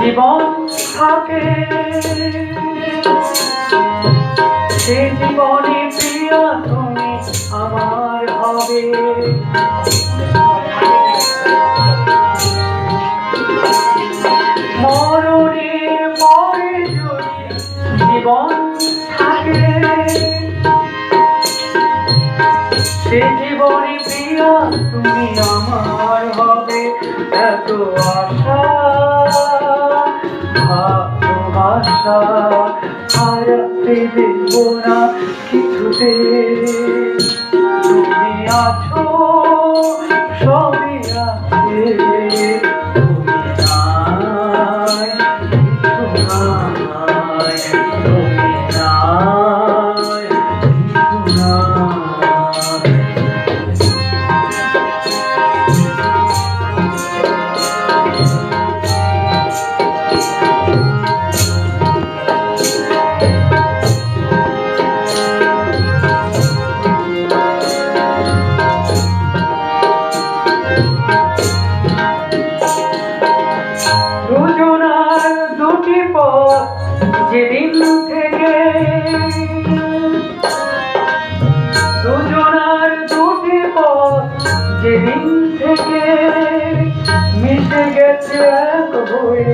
জীবন থাকে। সে জীবনে প্রিয় তুমি আমার হবে। মরণের পরে যদি জীবন থাকে। সে জীবনে প্রিয় তুমি আমার হবে। আশা ভালোবাসা হারাতে দেব না কিছুতে তুমি আছো যেদিন থেকে দুজনার দুটি পথ যেদিন থেকে মিশে গেছে এক হয়ে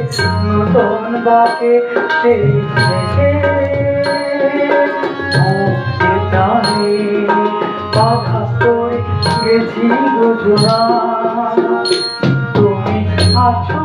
নতুন বাকে সেই থেকে। টানে বাধা গেছি দুজনা। তুমি আছো